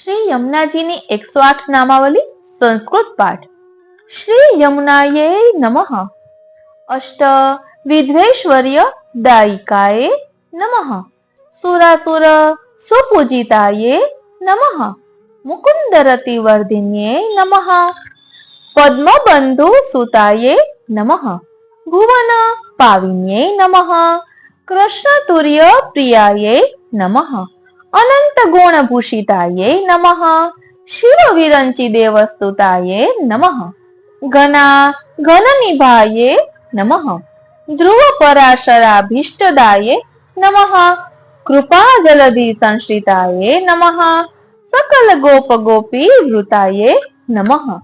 શ્રી યમુનાજીની એકસો આઠ નામાવલી, સંસ્કૃત પાઠ. શ્રી યમુનાયે નમઃ. અષ્ટ વિધ્વેશ્વર્ય દાયિકાએ નમઃ. સુરાસુર સુપૂજિતાયે નમઃ. મુકુંદરતિ વર્ધિન્યે નમઃ. પદ્મબંધુ સુતાયે નમઃ. ભુવન પાવિન્યે નમઃ. કૃષ્ણ પ્રિયાયે નમઃ. अनंत गुणभूषिताय नम। शिवविरंची देवस्तुताय नम। घना घननिभाय नम। ध्रुवपराशराभीष्टदाय नम। कृपाजलधि संश्रिताय नम। सकल गोप गोपी वृताय नम।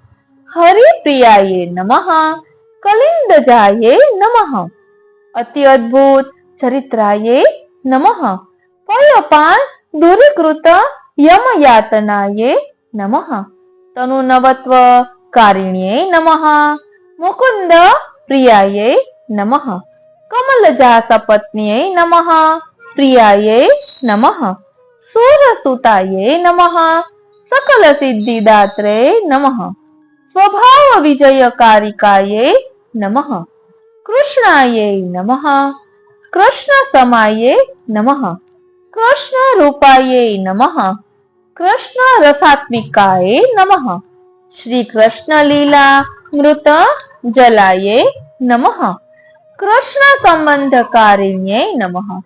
हरिप्रियाय नम। कलिंदजाय नम। अति अद्भुत चरित्राय नम। पयपान दूरीकृत यम यातनाये नमः। तनु नवत्व कारिण्ये नमः। मुकुंद प्रियाये नमः। कमलजात पत्न्ये नमः। प्रियाये नमः। सूरसुताये नमः। सकल सिद्धिदात्रे नमः। स्वभाव विजय कारिकाये नमः। कृष्णाये नमः। कृष्ण समाये नमः। कृष्ण रूपाये नमः। कृष्ण रसात्मिकाये नमः। श्री कृष्ण लीला मृत जलाये नमः। कृष्ण संबंधकारिण्ये नमः।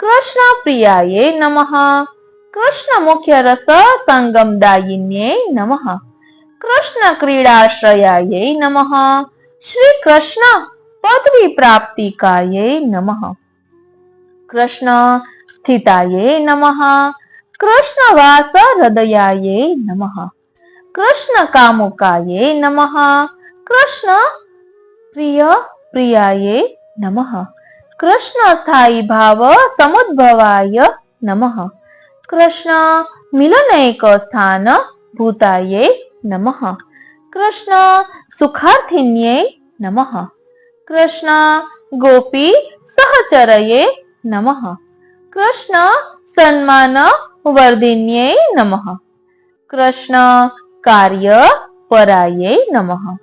कृष्ण प्रियाये नमः। कृष्ण मुख्य रस संगम संगमदायिन्ये नमः। कृष्ण क्रीडाश्रयाये नमः। श्री कृष्ण पदवी प्राप्तिकाये नमः। कृष्ण स्थिताये नमः। कृष्णवास हृदयाये नमः। कृष्ण कामुकाये नमः। कृष्ण प्रिय प्रियाये नमः। कृष्ण स्थायी भाव समुद्भवाय नमः। कृष्ण मिलनैक स्थान भूताये नमः। कृष्ण सुखार्थिन्ये नमः। कृष्ण गोपी सहचरये नमः। કૃષ્ણ ગોપી સહચરયે નમઃ કૃષ્ણ સન્માન વર્ધિન્યે નમઃ કૃષ્ણ કાર્ય પરાયે નમઃ